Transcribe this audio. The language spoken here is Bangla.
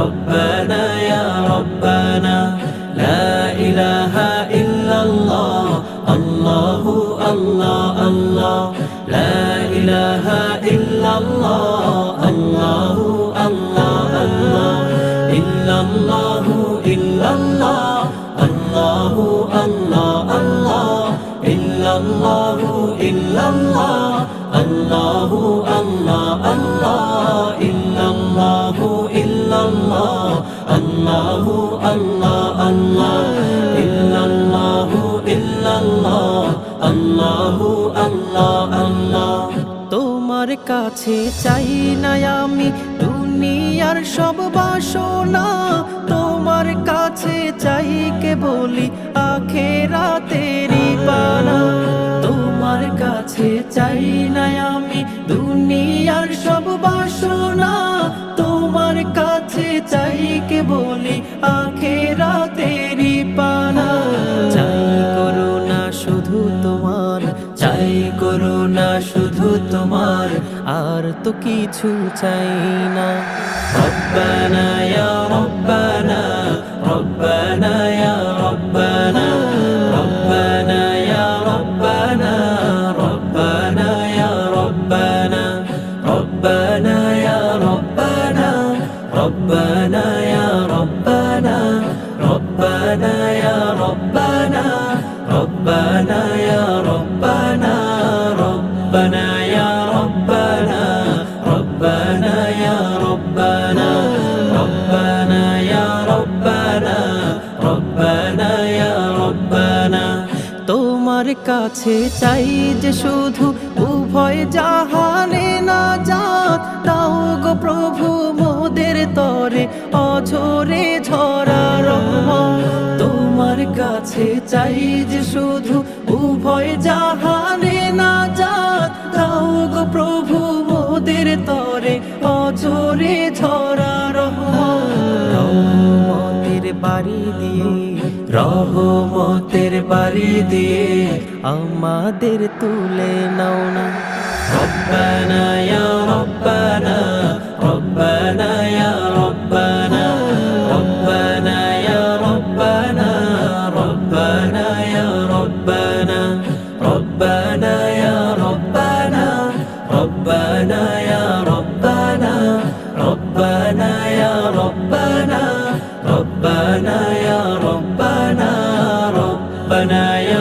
ربنا يا ربنا. لا إله إلا الله. الله الله الله. لا إله إلا الله. الله الله الله. إلا الله إلا الله. الله الله الله. إلا الله إلا الله. الله الله الله. তোমার কাছে চাই না আমি দুনিয়ার সব বাসনা। তোমার কাছে চাই কে বলি আখেরাতেরি পানা তোমার কাছে চাই না আমি দুনিয়ার সব বাসনা। তোমার কাছে চাই কে বলি আখেরাতেরি পানা চাই করো করুণা শুধু তোমার, চাই করো করুণা শুধু তোমার আর তো কিছু চাই না রব্বানা ইয়া রব্বানা রব্বানা ইয়া রব্বানা রব্বানা ইয়া রব্বানা রব্বানা ইয়া রব্বানা রব্বানা ইয়া রব্বানা রব্বানা ইয়া রব্বানা রব্বানা ইয়া রব্বানা ربنا يا ربنا ربنا يا ربنا তোমার কাছে চাই যে শুধু উভয় জাহানে না যাত তাও গো প্রভু মোদের তরে অঝরে ঝরা রহম তোমার কাছে চাই যে শুধু উভয় জাহানে না যাত তাও গো প্রভু মোদের তরে অঝরে ঝরা মন্দির বাড়ি দিয়ে রহমতের বাড়ি দিয়ে আমাদের তুলে নাও না। ربنا يا ربنا ربنا يا ربنا ربنا يا ربنا ربنا يا ربنا ربنا يا ربنا ربنا يا ربنا ربنا يا